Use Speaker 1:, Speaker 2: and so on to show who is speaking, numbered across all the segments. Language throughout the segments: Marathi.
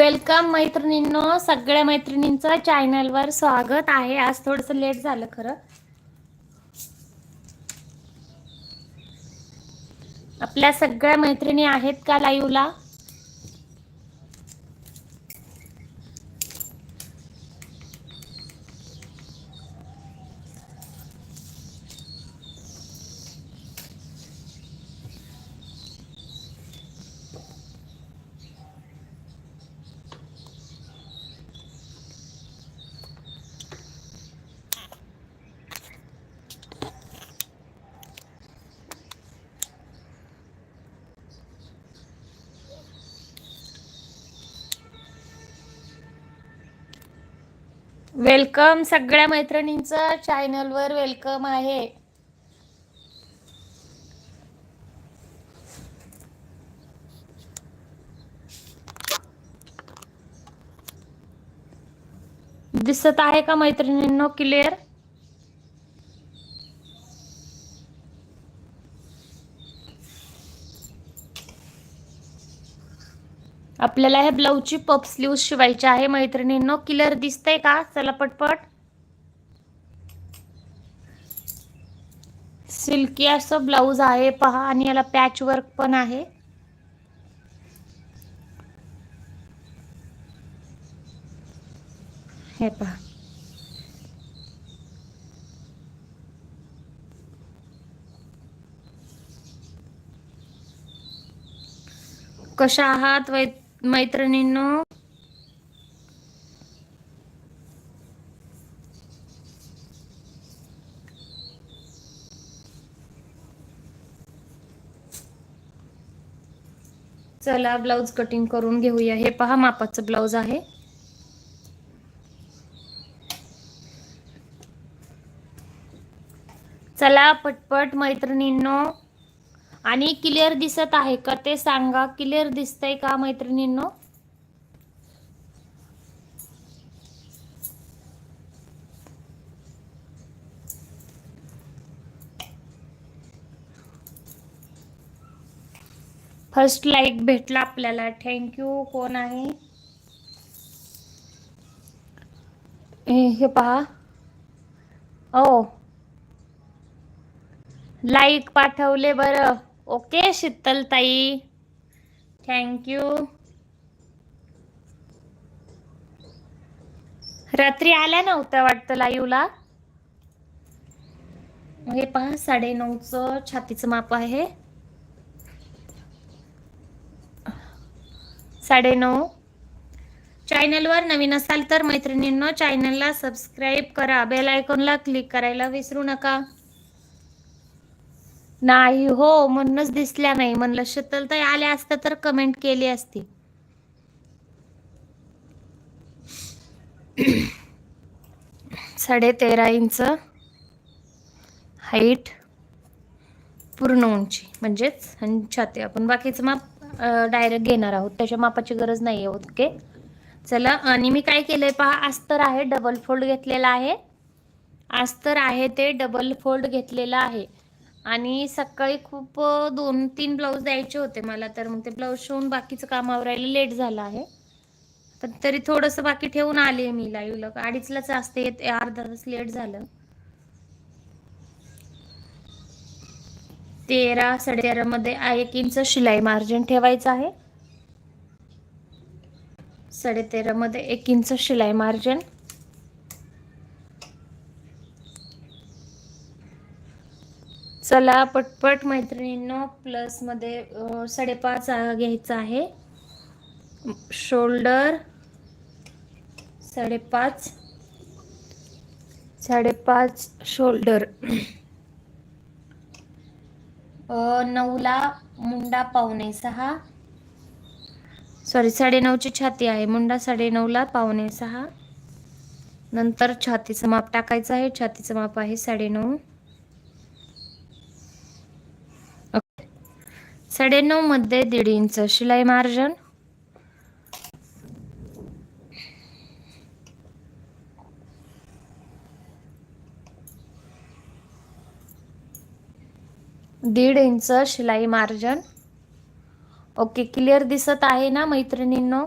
Speaker 1: वेलकम मैत्रिणींनो सगळ्या मैत्रिणींचं चॅनलवर स्वागत आहे. आज थोडंसं लेट झालं खरं. आपल्या सगळ्या मैत्रिणी आहेत का लाईव्हला वेलकम सगळ्या मैत्रिणींचं चॅनलवर वेलकम आहे. दिसत आहे का मैत्रिणींनो? क्लिअर आपल्याला हे ब्लाऊजची पप स्लीव शिवायची आहे मैत्रिणींनो. क्लिअर दिसतंय का? चला पटपट. सिल्की असं ब्लाऊज आहे पहा. आणि याला पॅच वर्क पण आहे. हे पहा. कशा आहात मैत्रिणींनो. चला ब्लाउज कटिंग करून घेऊया. हे पहा मापाचं ब्लाउज आहे. चला पटपट मैत्रिणींनो. आणि क्लिअर दिसत आहे का? ते सांगा. क्लिअर दिसतंय का मैत्रिणींनो? फर्स्ट लाईक भेटला आपल्याला. थँक्यू कोण आहे? हे पहा. Oh. ओ लाईक पाठवले बरं. ओके शीतलताई. थँक्यू रात्री आल्या नव्हत्या वाटतं लाईव्हला हे पहा साडे नऊचं छातीचं माप आहे. साडे नऊ चॅनलवर नवीन असाल तर मैत्रिणींनो चॅनलला सबस्क्राईब करा. बेल आयकॉनला क्लिक करायला विसरू नका. नाही हो म्हणूनच दिसल्या नाही. म्हणलं शीतलताई आल्या असत्या तर कमेंट केली असती. साडे तेरा इंच हाईट पूर्ण उंची. म्हणजेच छाती आपण बाकीचं माप डायरेक्ट घेणार आहोत. त्याच्या मापाची गरज नाही आहे ओके? चला आणि मी काय केलंय पहा अस्तर आहे डबल फोल्ड घेतलेला आहे. अस्तर आहे ते डबल फोल्ड घेतलेलं आहे. आणि सकाळी खूप दोन तीन ब्लाऊज द्यायचे होते मला तर मग ते ब्लाऊज शिवून बाकीचं काम आवरायला लेट झालं आहे. पण तरी थोडंसं बाकी ठेवून आले मी लाईव्हला. अडीचलाच असते अर्धा तास लेट झालं. तेरा साडे मध्ये एक इंच शिलाई मार्जिन ठेवायचं आहे. साडेतेरामध्ये मध्ये एक इंच शिलाई मार्जिन. चला पटपट मैत्रिणींनो प्लसमध्ये साडेपाच घ्यायचं आहे. शोल्डर साडेपाच. साडेपाच शोल्डर नऊला मुंडा पावणे सहा. सॉरी साडेनऊची छाती आहे. मुंडा साडेनऊला पावणे सहा. नंतर छातीचं माप टाकायचं आहे. छातीचं माप आहे साडेनऊ. साडेनऊमध्ये दीड इंच. शिलाई मार्जन. दीड इंच शिलाई मार्जन. ओके क्लिअर दिसत आहे ना मैत्रिणींनो?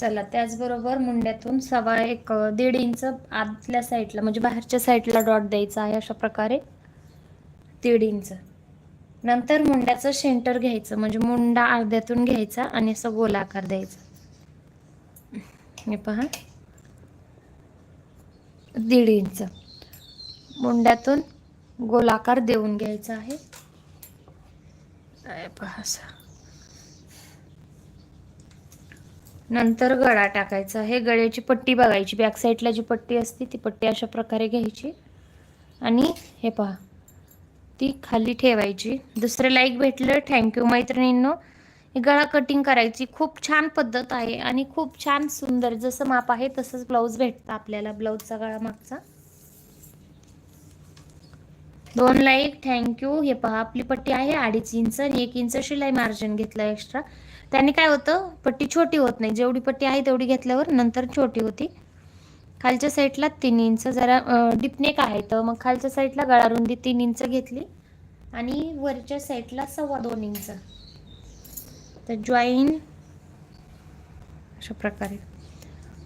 Speaker 1: चला त्याचबरोबर मुंड्यातून सवा एक दीड इंच आतल्या साईडला म्हणजे बाहेरच्या साईडला डॉट द्यायचा आहे अशा प्रकारे. दीड इंच नंतर मुंड्याचं सेंटर घ्यायचं म्हणजे मुंडा अर्ध्यातून घ्यायचा आणि असं गोलाकार द्यायचा. हे पहा. दीड इंच मुंड्यातून गोलाकार देऊन घ्यायचा आहे. हे पहा असं. नंतर गळा टाकायचा. आहे गळ्याची पट्टी बघायची. बॅक साईडला जी पट्टी असते ती पट्टी अशा प्रकारे घ्यायची. आणि हे पहा. ती खाली ठेवायची. दुसरं लाईक भेटलं थँक्यू मैत्रिणींनो. गळा कटिंग करायची. खूप छान पद्धत आहे आणि खूप छान सुंदर. जसं माप आहे तसंच ब्लाऊज भेटतं आपल्याला ब्लाऊजचा गळा मागचा. दोन लाईक थँक्यू हे पहा आपली पट्टी आहे अडीच इंच आणि एक इंच शिलाई मार्जिन घेतलं एक्स्ट्रा त्याने काय होतं पट्टी छोटी होत नाही. जेवढी पट्टी आहे तेवढी घेतल्यावर नंतर छोटी होती. खालच्या साईडला तीन इंच जरा डिपनेक आहे तर मग खालच्या साईडला गळा रुंदी तीन इंच घेतली आणि वरच्या साईडला सव्वा दोन इंच. तर जॉईन अशा प्रकारे.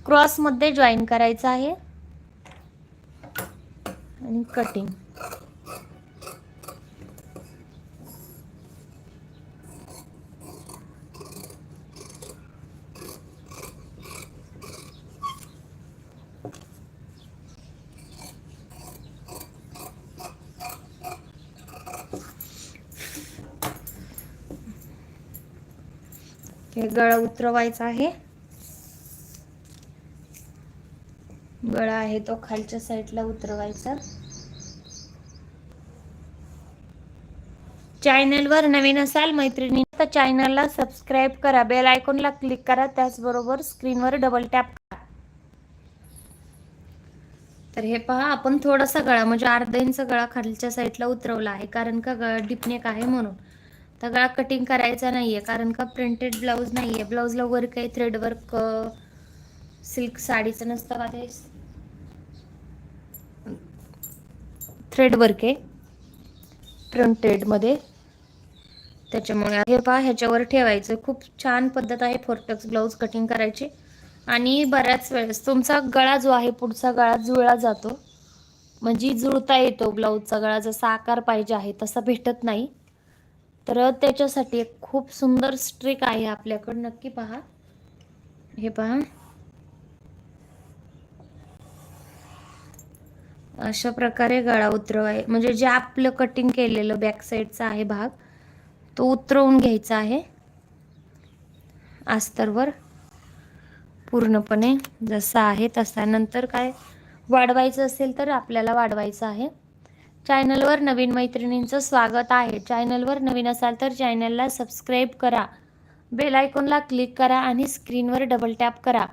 Speaker 1: क्रॉसमध्ये जॉईन करायचं आहे. आणि कटिंग हे गळा उतरवायचा आहे. गळा आहे तो खालच्या साईडला उतरवायचा. चॅनलवर नवीन असाल मैत्रिणी तर चॅनलला सबस्क्राईब करा. बेल आयकॉनला क्लिक करा. त्याचबरोबर स्क्रीनवर डबल टॅप करा. तर हे पहा आपण थोडासा गळा म्हणजे अर्धा इंच गळा खालच्या साईडला उतरवला आहे कारण का गळा डिपनेक आहे म्हणून. तर गळा कटिंग करायचा नाहीये कारण का प्रिंटेड ब्लाऊज नाहीये. ब्लाऊजला वर काही थ्रेड वर्क सिल्क साडीचं नसतं का ते? थ्रेड वर्क आहे. प्रिंटेडमध्ये त्याच्यामुळे हे पहा ह्याच्यावर ठेवायचं. खूप छान पद्धत आहे फोर्टक्स ब्लाऊज कटिंग करायची. आणि बऱ्याच वेळेस तुमचा गळा जो आहे पुढचा गळा जुळला जातो. म्हणजे जुळता येतो ब्लाऊजचा गळा. जसा आकार पाहिजे आहे तसा भेटत नाही. तर त्याच्यासाठी एक खूप सुंदर स्ट्रिक आहे आपल्याकडं. नक्की पहा. हे पहा. अशा प्रकारे गळा उतरवाय म्हणजे जे आपलं कटिंग केलेलं बॅक साईडचा आहे भाग तो उतरवून घ्यायचा आहे. अस्तरवर पूर्णपणे जसा आहे तसा. नंतर काय वाढवायचं असेल तर आपल्याला वाढवायचं आहे. चॅनलवर नवीन मैत्रिणींचं स्वागत आहे. चॅनलवर नवीन असाल तर चॅनलला सबस्क्राईब करा. बेल आयकॉनला क्लिक करा आणि स्क्रीनवर डबल टॅप करा.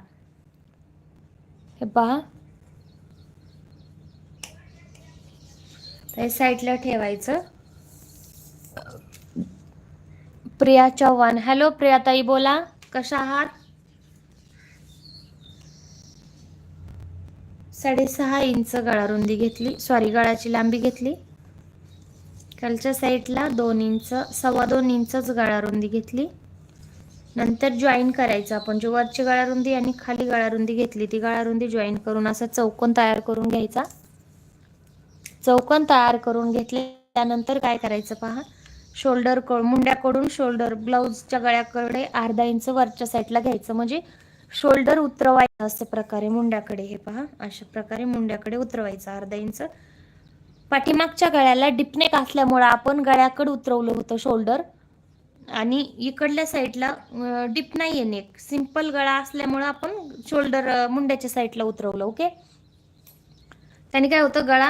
Speaker 1: हे पहा. ते साईडला ठेवायचं. प्रिया चव्हाण. हॅलो प्रियाताई बोला. कशा आहात? साडेसहा इंच गळा रुंदी घेतली. सॉरी गळाची लांबी घेतली. खालच्या साईडला दोन इंच सव्वा दोन इंचच गळा रुंदी घेतली. नंतर जॉईन करायचं आपण. जो वरची गळा रुंदी आणि खाली गळा रुंदी घेतली ती गळा रुंदी जॉईन करून असा चौकोन तयार करून घ्यायचा. चौकोन तयार करून घेतले त्यानंतर काय करायचं पहा? शोल्डर मुंड्याकडून शोल्डर ब्लाऊजच्या गळ्याकडे अर्धा इंच वरच्या साईडला घ्यायचं. म्हणजे शोल्डर उतरवायचं अशा प्रकारे मुंड्याकडे हे पहा अशा प्रकारे मुंड्याकडे उतरवायचं अर्धा इंच. पाठीमागच्या गळ्याला डिपनेक असल्यामुळं आपण गळ्याकडे उतरवलं होतं शोल्डर. आणि इकडल्या साईडला डिप नाही आहे नेक सिंपल गळा असल्यामुळं आपण शोल्डर मुंड्याच्या साईडला उतरवलं ओके? त्याने काय होतं गळा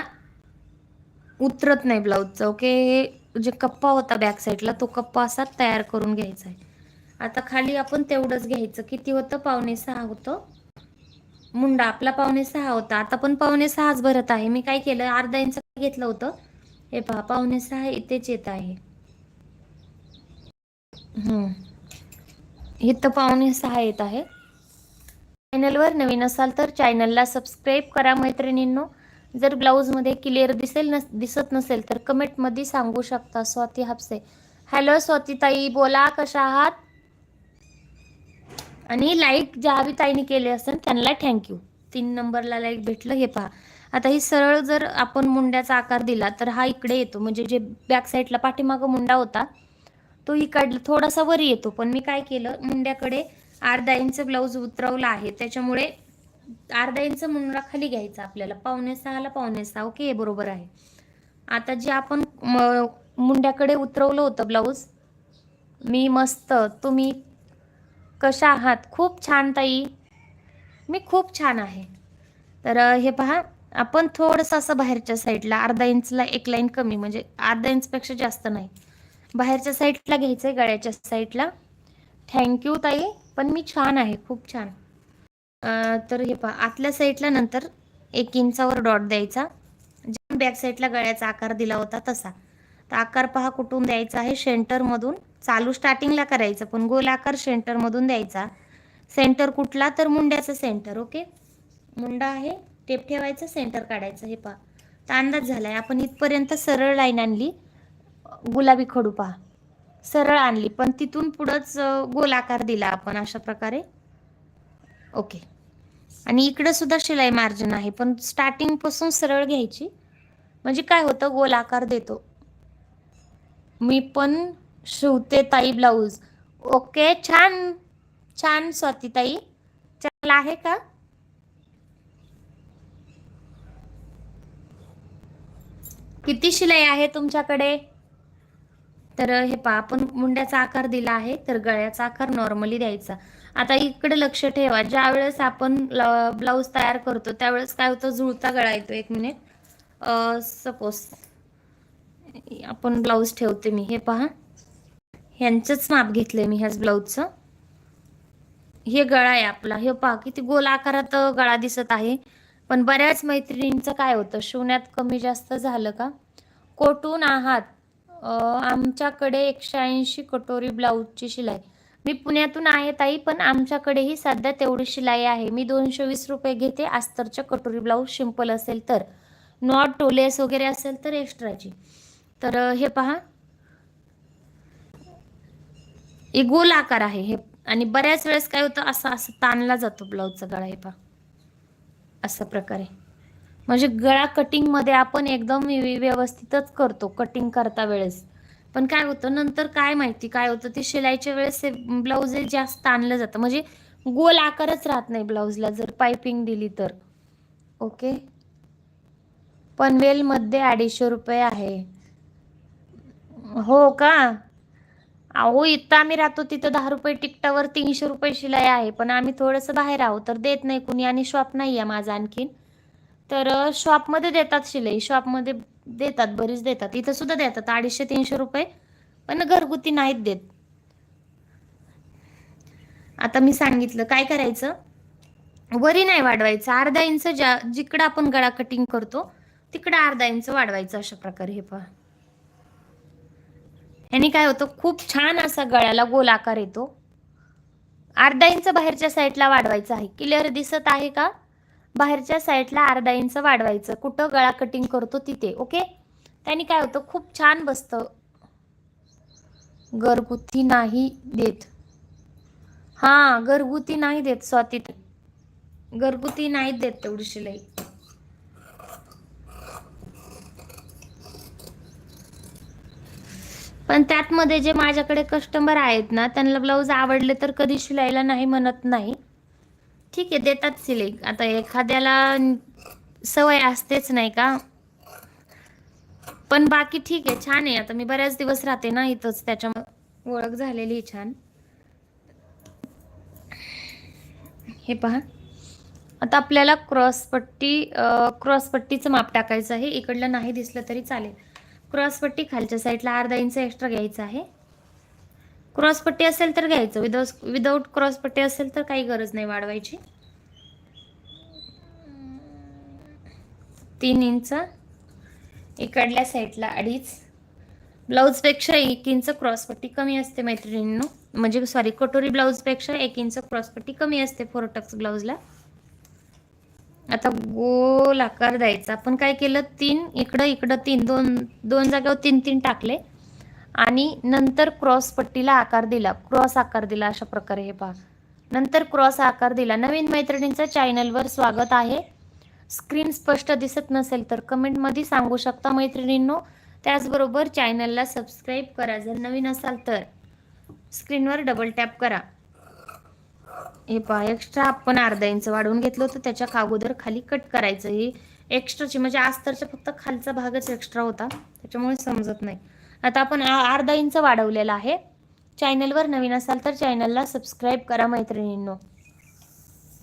Speaker 1: उतरत नाही ब्लाऊजचा ओके? जे कप्पा होता बॅक साईडला तो कप्पा असा तयार करून घ्यायचा आहे. आता खाली आपण तेवढंच घ्यायचं. किती होतं? पावणे सहा होतं. मुंडा आपला पावणे सहा होता. आता पण पावणे सहाच भरत आहे. मी काय केलं? अर्धा इंच घेतलं होतं. हे पहा पावणे सहा इथेच येत आहे. हम्म. इथं पावणे सहा येत आहे. चॅनलवर नवीन असाल तर चॅनलला सबस्क्राईब करा मैत्रिणींनो. जर ब्लाऊजमध्ये क्लिअर दिसेल नस दिसत नसेल तर कमेंटमध्ये सांगू शकता स्वाती हापसे. हॅलो स्वाती ताई बोला कशा आहात? आणि लाईक ज्या ताईने केले असेल त्यांना थँक्यू तीन नंबरला लाईक भेटलं हे पहा. आता ही सरळ जर आपण मुंड्याचा आकार दिला तर हा इकडे येतो. म्हणजे जे बॅक साईडला पाठीमागं मुंडा होता तो इकडला थोडासा वर येतो. पण मी काय केलं मुंड्याकडे अर्धा इंच ब्लाऊज उतरवला आहे. त्याच्यामुळे अर्धा इंच मुंडा खाली घ्यायचा आपल्याला. पावणे सहाला पावणे सहा ओके हे बरोबर आहे. आता जे आपण म- मुंड्याकडे उतरवलं होतं ब्लाऊज मी मस्त तुम्ही कशा आहात? खूप छान ताई. मी खूप छान आहे. तर हे पहा आपण थोडंसं असं बाहेरच्या साईडला अर्धा इंचला एक लाईन कमी म्हणजे अर्धा इंचपेक्षा जास्त नाही. बाहेरच्या साईडला घ्यायचं आहे गळ्याच्या साईडला. थँक्यू ताई पण मी छान आहे खूप छान. तर हे पहा आतल्या साईडला नंतर एक इंचावर डॉट द्यायचा. ज्या बॅक साईडला गळ्याचा आकार दिला होता तसा. तर आकार पहा कुठून द्यायचा आहे सेंटरमधून. चालू स्टार्टिंगला करायचं पण गोलाकार सेंटरमधून द्यायचा. सेंटर कुठला तर मुंड्याचा सेंटर ओके मुंडा आहे टेप ठेवायचं सेंटर काढायचं हे पहा. तर अंदाज झालाय आपण इथपर्यंत सरळ लाईन आणली. गुलाबी खडू पहा. सरळ आणली पण तिथून पुढंच गोलाकार दिला आपण अशा प्रकारे. ओके आणि इकडं सुद्धा शिलाई मार्जिन आहे पण स्टार्टिंगपासून सरळ घ्यायची. म्हणजे काय होतं गोलाकार देतो. मी पण शिवते ताई ब्लाऊज. ओके छान छान स्वातीताई चांगला आहे का? किती शिलाई आहे तुमच्याकडे? तर हे पहा आपण मुंड्याचा आकार दिला आहे तर गळ्याचा आकार नॉर्मली द्यायचा. आता इकडे लक्ष ठेवा ज्या वेळेस आपण ब्लाऊज तयार करतो त्यावेळेस काय होतं जुळता गळा येतो. एक मिनिट सपोज आपण ब्लाऊज ठेवते मी. हे पहा. ह्यांचंच माप घेतलंय मी ह्याच ब्लाऊजचं. हे गळा आहे आपला. हे पहा किती गोल आकारात गळा दिसत आहे. पण बऱ्याच मैत्रिणींचं काय होतं शिवण्यात कमी जास्त झालं का? कोटून आहात. आमच्याकडे एकशे ऐंशी कटोरी ब्लाऊजची शिलाई. मी पुण्यातून आहे ताई पण आमच्याकडेही सध्या तेवढी शिलाई आहे. मी दोनशे वीस रुपये घेते. आस्तरच्या कटोरी ब्लाऊज सिंपल असेल तर. नॉट टोलेस वगैरे असेल तर एक्स्ट्राची तर हे पहा. हे गोल आकार आहे हे. आणि बऱ्याच वेळेस काय होतं असं असं ताणला जातो ब्लाऊजचा गळा हे पा अशा प्रकारे. म्हणजे गळा कटिंगमध्ये आपण एकदम व्यवस्थितच करतो कटिंग करता वेळेस. पण काय होतं नंतर काय माहिती काय होतं ते शिलाईच्या वेळेस ब्लाऊज हे जास्त ताणलं जातं. म्हणजे गोल आकारच राहत नाही ब्लाऊजला जर पायपिंग दिली तर. ओके पनवेलमध्ये अडीचशे रुपये आहे. हो का? अहो इथं आम्ही राहतो तिथं दहा रुपये तिकटावर तीनशे रुपये शिलाई आहे. पण आम्ही थोडंसं बाहेर आहोत तर देत नाही कुणी आणि शॉप नाही आहे माझा आणखीन. तर शॉपमध्ये देतात शिलाई शॉपमध्ये देतात बरीच देतात. इथं सुद्धा देतात अडीचशे तीनशे रुपये. पण घरगुती नाहीत देत. आता मी सांगितलं काय करायचं? वरी नाही वाढवायचं. अर्धा इंच ज्या जिकडं आपण गळा कटिंग करतो तिकडं अर्धा इंच वाढवायचं अशा प्रकारे हे पहा. याने काय होतं खूप छान असा गळ्याला गोल आकार येतो. अर्धा इंच बाहेरच्या साईडला वाढवायचं आहे. क्लिअर दिसत आहे का? बाहेरच्या साईडला अर्धा इंच वाढवायचं. कुठं गळा कटिंग करतो तिथे ओके त्याने काय होतं खूप छान बसतं. घरगुती नाही देत. हा घरगुती नाही देत स्वाती घरगुती नाही देत तेवढी शिलाई पण त्यातमध्ये जे माझ्याकडे कस्टमर आहेत ना त्यांना ब्लाऊज आवडले तर कधी शिलायला नाही म्हणत नाही. ठीक आहे देतात सिलाई आता एखाद्याला सवय असतेच नाही का? पण बाकी ठीक आहे छान आहे. आता मी बऱ्याच दिवस राहते ना इथंच त्याच्या ओळख झालेली आहे छान. हे पहा. आता आपल्याला क्रॉसपट्टी क्रॉसपट्टीचं माप टाकायचं आहे. इकडलं नाही दिसलं तरी चालेल. क्रॉसपट्टी खालच्या साईडला अर्धा इंच एक्स्ट्रा घ्यायचा आहे. क्रॉसपट्टी असेल तर घ्यायचं. विदाउट विदाऊट क्रॉसपट्टी असेल तर काही गरज नाही वाढवायची. तीन इंच इकडल्या साईडला अडीच. ब्लाऊजपेक्षा एक इंच क्रॉसपट्टी कमी असते मैत्रिणींनो. म्हणजे सॉरी कटोरी ब्लाऊजपेक्षा एक इंच क्रॉसपट्टी कमी असते फोरटक्स ब्लाऊजला. आता गोल आकार द्यायचा. आपण काय केलं? तीन इकडं इकडं तीन दोन दोन जागेवर तीन तीन टाकले. आणि नंतर क्रॉस पट्टीला आकार दिला. क्रॉस आकार दिला अशा प्रकारे हे पहा. नंतर क्रॉस आकार दिला. नवीन मैत्रिणींचं चॅनलवर स्वागत आहे. स्क्रीन स्पष्ट दिसत नसेल तर कमेंटमध्ये सांगू शकता मैत्रिणींनो. त्याचबरोबर चॅनलला सबस्क्राईब करा. जर नवीन असाल तर स्क्रीनवर डबल टॅप करा. हे पहा एक्स्ट्रा आपण अर्धा इंच वाढवून घेतलं होतं. त्याच्या अगोदर खाली कट करायचं. ही एक्स्ट्राची म्हणजे अस्तरचा फक्त खालचा भागच एक्स्ट्रा होता. त्याच्यामुळे समजत नाही. आता आपण अर्धा इंच वाढवलेला आहे. चॅनलवर नवीन असाल तर चॅनलला सबस्क्राईब करा मैत्रिणींनो.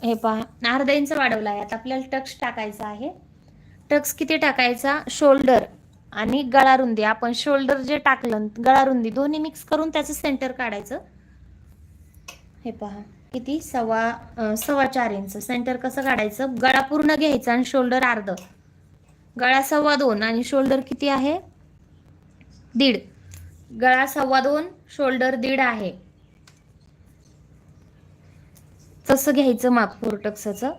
Speaker 1: हे पहा अर्धा इंच वाढवला आहे. आता आपल्याला टक्स टाकायचा आहे. टक्स किती टाकायचा? शोल्डर आणि गळारुंदी आपण शोल्डर जे टाकलं गळारुंदी दोन्ही मिक्स करून त्याचं सेंटर काढायचं. हे पहा. किती? सव्वा सव्वा चार इंच. सेंटर कसं काढायचं? गळा पूर्ण घ्यायचा आणि शोल्डर अर्ध. गळा सव्वा दोन आणि शोल्डर किती आहे? दीड. गळा सव्वा दोन शोल्डर दीड आहे. तसं घ्यायचं माप फोरटक्सचं.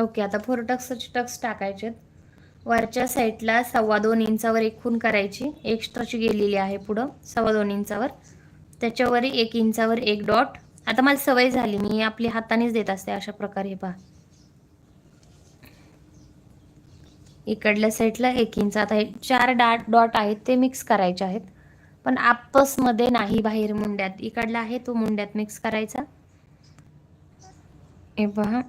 Speaker 1: ओके आता फोरटक्सचे टक्स टाकायचे वरच्या साईडला सव्वा दोन इंचावर एक खून करायची एक्स्ट्राची गेलेली आहे पुढं सव्वा दोन इंचावर. त्याच्यावर एक इंचावर एक डॉट. आता मला सवय झाली मी आपली हातानेच देत असते अशा प्रकारे पहा. इकडल्या साईडला एक इंच आता हे चार डाट डॉट आहेत ते मिक्स करायचे आहेत. पण आपसमध्ये नाही बाहेर मुंड्यात. इकडला आहे तो मुंड्यात मिक्स करायचा. हे पहा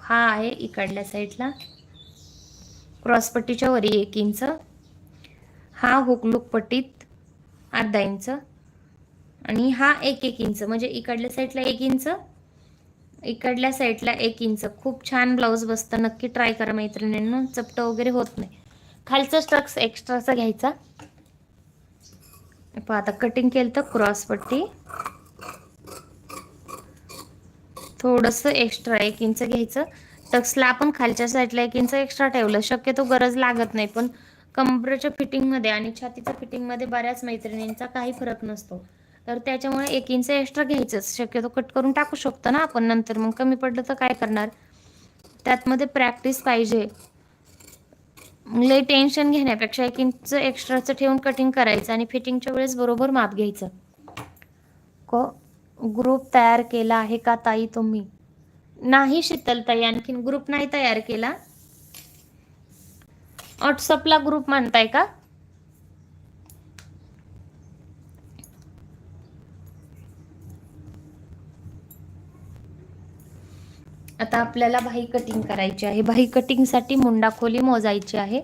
Speaker 1: हा आहे इकडल्या साईडला. क्रॉसपट्टीच्या वरी एक इंच हा हुकलूक पट्टीत अर्धा इंच आणि हा एक एक इंच म्हणजे इकडल्या साईडला एक इंच इकडल्या साईडला एक इंच. खूप छान ब्लाऊज बसतं. नक्की ट्राय करा मैत्रिणींना. चपटं वगैरे होत नाही. खालचा स्ट्रक्स एक्स्ट्राचा घ्यायचा. आता कटिंग केलं तर क्रॉस पट्टी. थोडंसं एक्स्ट्रा एक इंच घ्यायचं. टक्सला आपण खालच्या साईडला एक इंच एक्स्ट्रा ठेवलं. शक्यतो गरज लागत नाही पण कंबरच्या फिटिंगमध्ये आणि छातीच्या फिटिंगमध्ये बऱ्याच मैत्रिणींचा काही फरक नसतो. तर त्याच्यामुळे एक इंच एक्स्ट्रा घ्यायचंच शक्यतो कट करून टाकू शकतो ना आपण. नंतर मग कमी पडलं तर काय करणार? त्यातमध्ये प्रॅक्टिस पाहिजे. लई टेन्शन घेण्यापेक्षा एक इंच एक्स्ट्राचं ठेवून कटिंग करायचं आणि फिटिंगच्या वेळेस बरोबर माप घ्यायचं. को ग्रुप तयार केला आहे का ताई तुम्ही? नाही शीतलताई आणखीन ग्रुप नाही तयार केला. व्हॉट्सअपला ग्रुप मानताय का? आता आपल्याला बाही कटिंग करायची आहे. बाही कटिंगसाठी मुंडा खोली मोजायची आहे.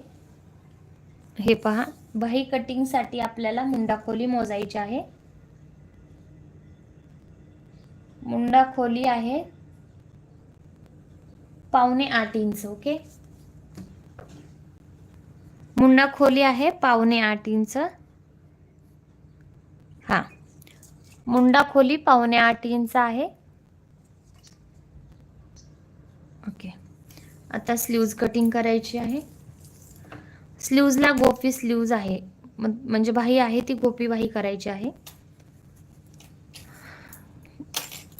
Speaker 1: हे पहा. बाही कटिंगसाठी आपल्याला मुंडा खोली मोजायची आहे. मुंडा खोली आहे पावणे आठ इंच ओके? मुंडा खोली आहे पावणे आठ इंच. हा. मुंडा खोली पावणे आठ इंच आहे ओके आता स्लीव्ज कटिंग करायची आहे. स्लीव्जला गोपी स्लीव्ज आहे. म्हणजे बाही आहे ती गोपी बाही करायची आहे.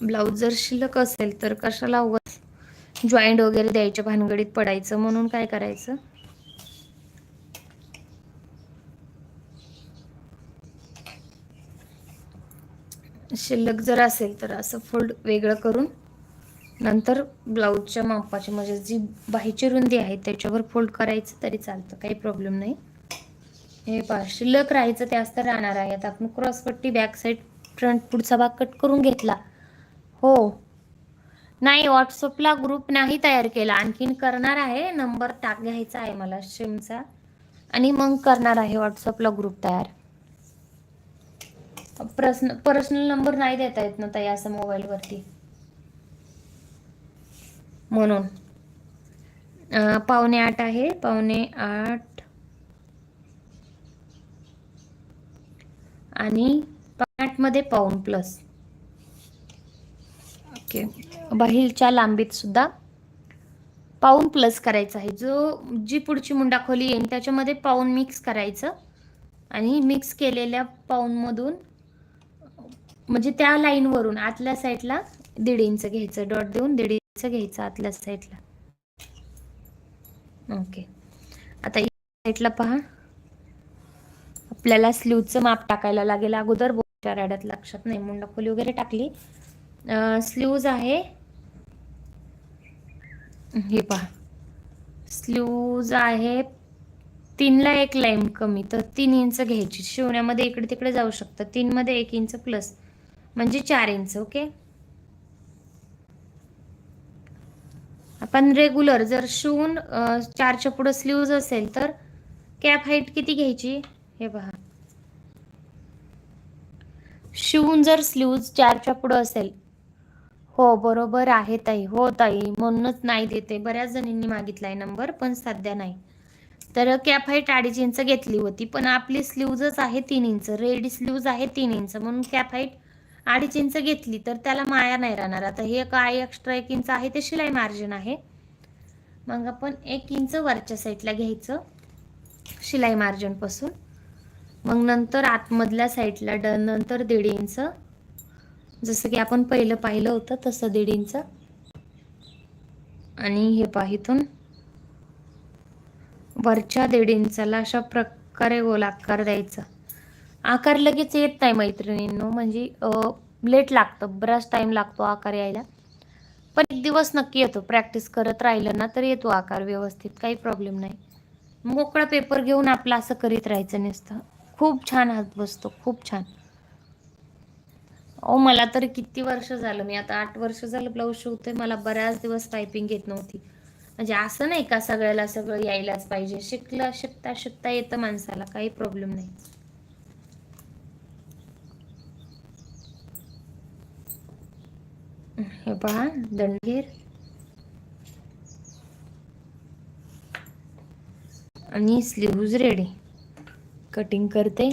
Speaker 1: ब्लाऊज जर शिल्लक असेल तर कशाला उगाच जॉईंट वगैरे द्यायच्या भानगडीत पडायचं म्हणून काय करायचं? शिल्लक जर असेल तर असं फोल्ड वेगळं करून नंतर ब्लाऊजच्या मापाची म्हणजे जी बाहीची रुंदी आहे त्याच्यावर फोल्ड करायचं तरी चालतं काही प्रॉब्लेम नाही. हे पहा शिल्लक राहायचं ते असतं राहणार आहे. आता आपण क्रॉसपट्टी बॅक साईड फ्रंट पुढचा भाग कट करून घेतला. हो. नाही व्हॉट्सअपला ग्रुप नाही तयार केला. आणखीन करणार आहे नंबर टाक घ्यायचा आहे मला शिमचा आणि मग करणार आहे व्हॉट्सअपला ग्रुप तयार. प्रश्न पर्सनल नंबर नाही देता येत ना ताई असं मोबाईलवरती म्हणून. पावणे आठ आहे. पावणे आठ. आणि आठमध्ये पाऊन प्लस ओके बाहीलच्या लांबीत सुद्धा पाऊन प्लस करायचा आहे. जो जी पुढची मुंडाखोली येईल त्याच्यामध्ये पाऊन मिक्स करायचं. आणि मिक्स केलेल्या पाऊनमधून म्हणजे त्या लाईनवरून आतल्या साईडला दीड इंच घ्यायचं. डॉट देऊन दीड घ्यायचं आतल्या साईडला ओके आता साईडला पहा. आपल्याला स्लीवचं माप टाकायला लागेल. अगोदर बोच्या राड्यात लक्षात नाही मुंडा खोली वगैरे टाकली. स्लीव्ज आहे. हे पहा. स्लीव्ज आहे तीनला एक लाईन कमी तर तीन इंच घ्यायची. शिवण्यामध्ये इकडे तिकडे जाऊ शकतं. तीनमध्ये एक इंच प्लस म्हणजे चार इंच ओके आपण रेग्युलर जर शिवून चारच्या पुढं स्लीव्ज असेल तर कॅप हाईट किती घ्यायची? हे पहा शिवून जर स्लीव्ज चारच्या पुढं असेल. हो बरोबर आहे ताई. हो ताई म्हणूनच नाही देते. बऱ्याच जणींनी मागितलाय नंबर पण सध्या नाही. तर कॅप हाईट अडीच इंच घेतली होती पण आपली स्लीव्जच आहे तीन इंच रेड स्लीव्ज आहे तीन इंच म्हणून कॅप हाईट अडीच इंच घेतली तर त्याला माया नाही राहणार. आता हे काय एक्स्ट्रा एक इंच आहे ते शिलाई मार्जिन आहे. मग आपण एक इंच वरच्या साईडला घ्यायचं शिलाई मार्जिनपासून मग नंतर आतमधल्या साईडला ड नंतर दीड इंच. जसं की आपण पहिलं पाहिलं होतं तसं दीड इंच. आणि हे पाहितून वरच्या दीड इंचाला अशा प्रकारे गोलाकार द्यायचा. आकार लगेच येत नाही मैत्रिणींनो. म्हणजे लेट लागतं. बराच टाईम लागतो आकार यायला. पण एक दिवस नक्की येतो. प्रॅक्टिस करत राहिलं ना तर येतो आकार व्यवस्थित. काही प्रॉब्लेम नाही. मोकळा पेपर घेऊन आपलं असं करीत राहायचं नसतं. खूप छान हात बसतो. खूप छान. अहो मला तर किती वर्ष झालं. मी आता आठ वर्ष झालं ब्लाऊज शिवते मला बऱ्याच दिवस टायपिंग येत नव्हती. म्हणजे असं नाही का सगळ्याला सगळं यायलाच पाहिजे. शिकलं शिकता शिकता येतं माणसाला. काही प्रॉब्लेम नाही. हे पहा दंडगीर आणि स्लीव्ज रेडी कटिंग करते.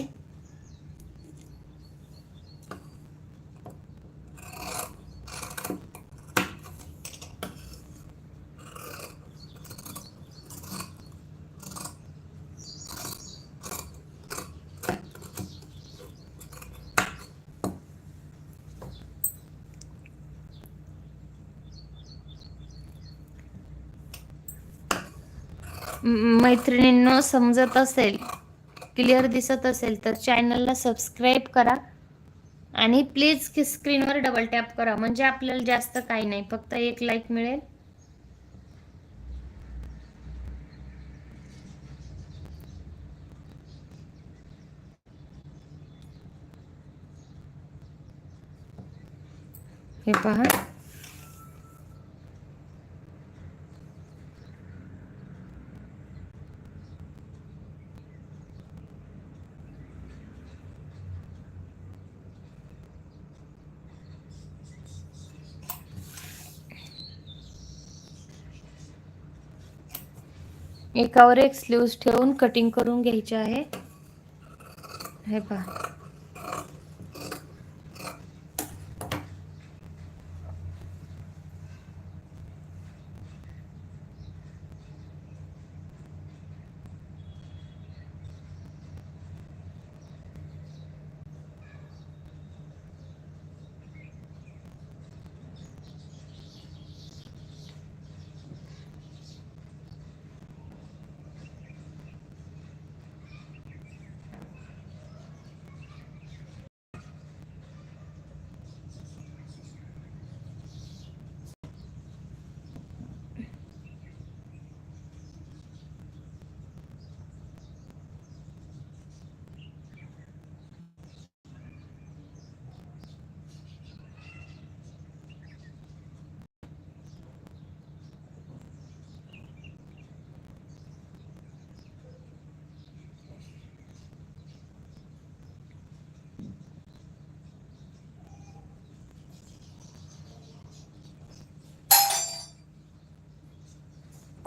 Speaker 1: मैत्रिणींनो समजत असेल क्लिअर दिसत असेल तर चॅनलला सबस्क्राईब करा आणि प्लीज स्क्रीनवर डबल टॅप करा. म्हणजे आपल्याला जास्त काही नाही फक्त एक लाईक मिळेल. हे पहा. एकावर एक स्लीव्ज ठेवून कटिंग करून घ्यायचे आहे. हे पहा.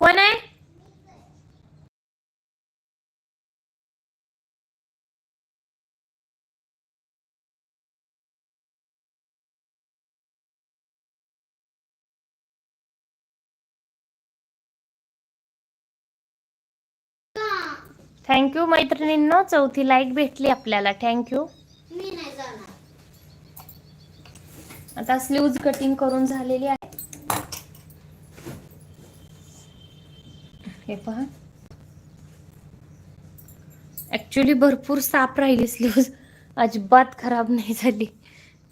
Speaker 1: कोण आहे? थँक्यू मैत्रिणींनो. चौथी लाईक भेटली आपल्याला. थँक्यू
Speaker 2: मी नाही जाणार.
Speaker 1: आता स्लीव्ज कटिंग करून झालेली आहे. हे पहा. ऍक्च्युली भरपूर साफ राहिली स्लीव्ह अजिबात खराब नाही झाली.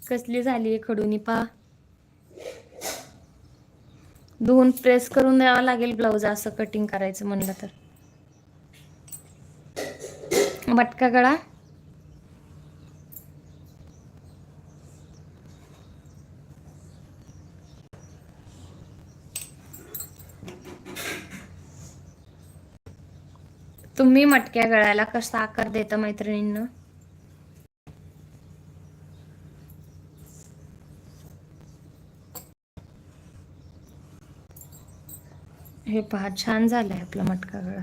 Speaker 1: कसली झाली आहे खडून पहा. धुवून प्रेस करून द्यावा लागेल ब्लाऊज असं कटिंग करायचं म्हणलं तर. मटका गळा. तुम्ही मटक्या गळ्याला कसा आकार देता मैत्रिणींना? हे पहा छान झालंय आपला मटका गळा.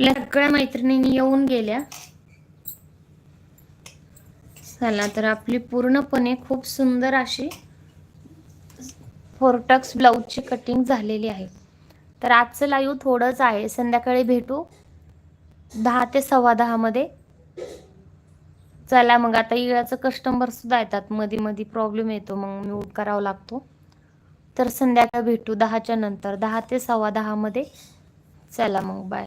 Speaker 1: आपल्या सगळ्या मैत्रिणींनी येऊन गेल्या. चला तर आपली पूर्णपणे खूप सुंदर अशी फोरटक्स ब्लाऊजची कटिंग झालेली आहे. तर आजचं लाईव्ह थोडंच आहे. संध्याकाळी भेटू. दहा ते सव्वा दहामध्ये चला मग आता इळाचं कस्टमर सुद्धा येतात. मध्ये मध्ये प्रॉब्लेम येतो. मग म्यूट करावा लागतो. तर संध्याकाळी भेटू दहाच्या नंतर. दहा ते सव्वा दहामध्ये चला मग बाय